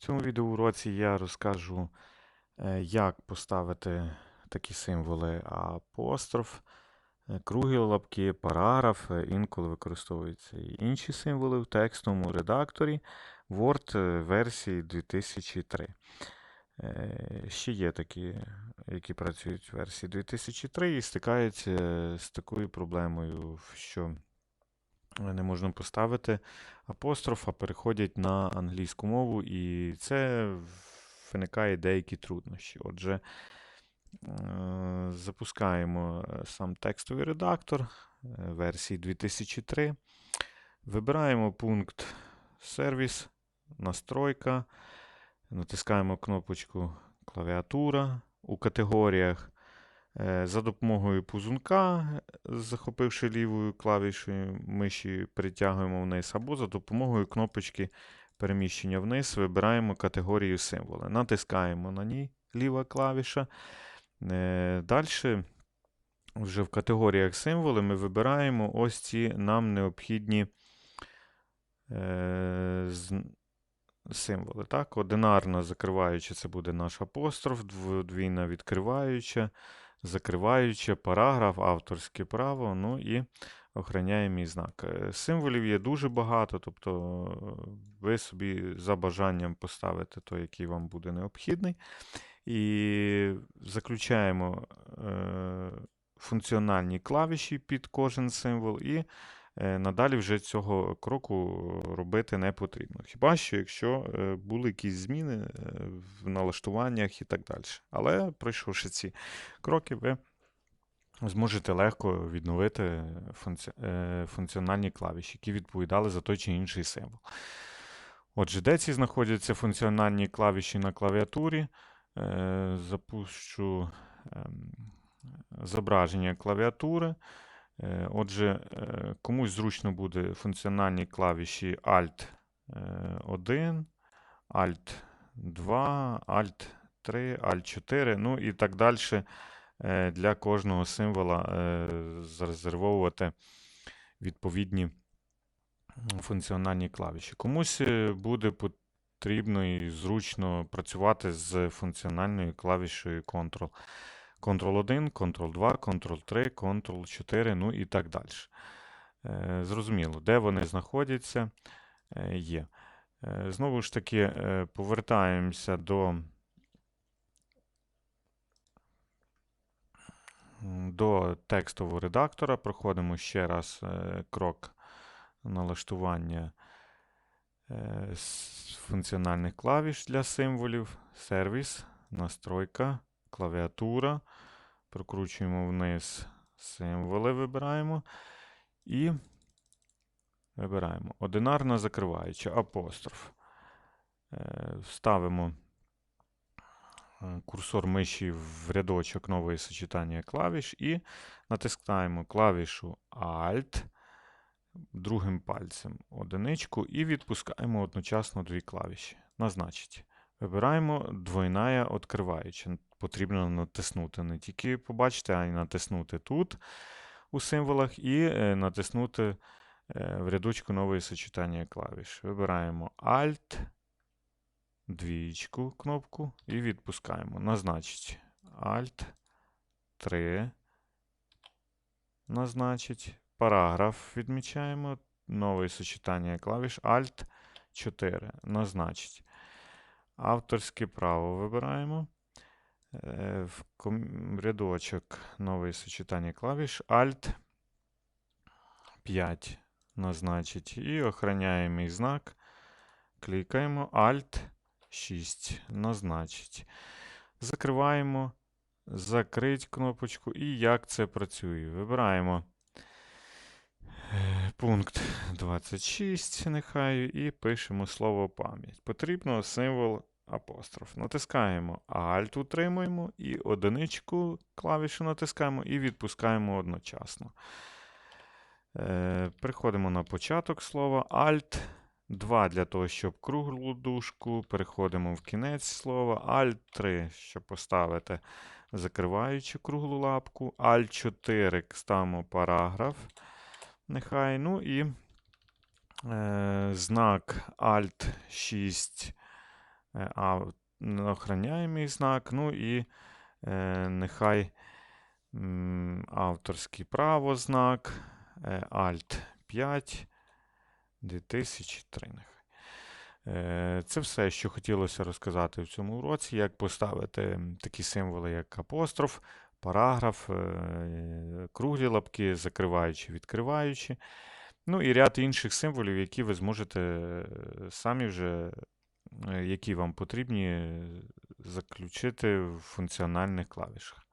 цьому відеоуроці я розкажу, е, як поставити такі символи апостроф, е, круглі лапки, параграф, е, інколи використовуються і інші символи в текстовому редакторі Word версії 2003. Е, Ще є такі, які працюють в версії 2003 і стикаються з такою проблемою, що не можна поставити апостроф, а переходять на англійську мову, і це виникає деякі труднощі. Отже, е, запускаємо сам текстовий редактор е, версії 2003. Вибираємо пункт сервіс, настройка, натискаємо кнопочку клавіатура у категоріях. Е, За допомогою пузунка, е, захопивши лівою клавішою миші, перетягуємо вниз, або за допомогою кнопочки переміщення вниз вибираємо категорію символи. Натискаємо на ній ліва клавіша. Далі, вже в категоріях символи, ми вибираємо ось ці нам необхідні е, символи. Так? Одинарна закриваюча це буде наш апостроф, двійна відкриваюча закриваюче, параграф, авторське право, ну і охороняємий знак. Е, Символів є дуже багато, тобто е, ви собі за бажанням поставите той, який вам буде необхідний. І заключаємо е, функціональні клавіші під кожен символ, і надалі вже цього кроку робити не потрібно. Хіба що, якщо е, були якісь зміни е, в налаштуваннях і так далі. Але пройшовши ці кроки, ви зможете легко відновити функці... е, функціональні клавіші, які відповідали за той чи інший символ. Отже, де ці знаходяться функціональні клавіші на клавіатурі? Е, Запущу ем, зображення клавіатури. Е, Отже, е, комусь зручно буде функціональні клавіші Alt е, 1, Alt 2, Alt 3, Alt 4, ну і так далі е, для кожного символа е, зарезервовувати відповідні функціональні клавіші. Комусь е, буде потрібно і зручно працювати з функціональною клавішею Ctrl. Ctrl-1, Ctrl-2, Ctrl-3, Ctrl-4, ну і так далі. Е, Зрозуміло, де вони знаходяться, е, є. Е, Знову ж таки, повертаємося до, до текстового редактора. Проходимо ще раз крок налаштування функціональних клавіш для символів, сервіс, настройка, клавіатура. Прокручуємо вниз символи, вибираємо. І вибираємо одинарна закриваюча апостроф. Е, Ставимо е, курсор миші в рядочок нової сочетання клавіш і натискаємо клавішу Alt другим пальцем одиничку і відпускаємо одночасно дві клавіші. Назначить. Вибираємо двойная відкриваюча. Потрібно натиснути не тільки побачити, а й натиснути тут у символах і е, натиснути е, в рядочку нової сочетання клавіш. Вибираємо Alt, двічку кнопку і відпускаємо. Назначить Alt 3. Назначить. Параграф відмічаємо. Нове сочетання клавіш Alt 4. Назначить. Авторське право вибираємо. Е, В рядочок нове сочетання клавіш Alt 5 назначить. І охороняємий знак. Клікаємо Alt 6 назначить. Закриваємо. Закрить кнопочку. І як це працює? Вибираємо е, пункт 26, нехай, і пишемо слово пам'ять. Потрібно символ апостроф. Натискаємо Alt, утримуємо, і одиничку клавішу натискаємо і відпускаємо одночасно. Е, Приходимо на початок слова Alt 2 для того, щоб круглу дужку. Переходимо в кінець слова. Alt 3, щоб поставити закриваючи круглу лапку. Alt 4 ставимо параграф. Нехай. Ну і е, знак Alt 6 е, а, охороняємий знак, ну і е, нехай авторський право знак, е, Alt 5, 2003 нехай. Е, Це все, що хотілося розказати в цьому уроці, як поставити такі символи, як апостроф, параграф, е, круглі лапки, закриваючи, відкриваючи. Ну і ряд інших символів, які ви зможете е, самі вже, е, які вам потрібні, е, заключити в функціональних клавішах.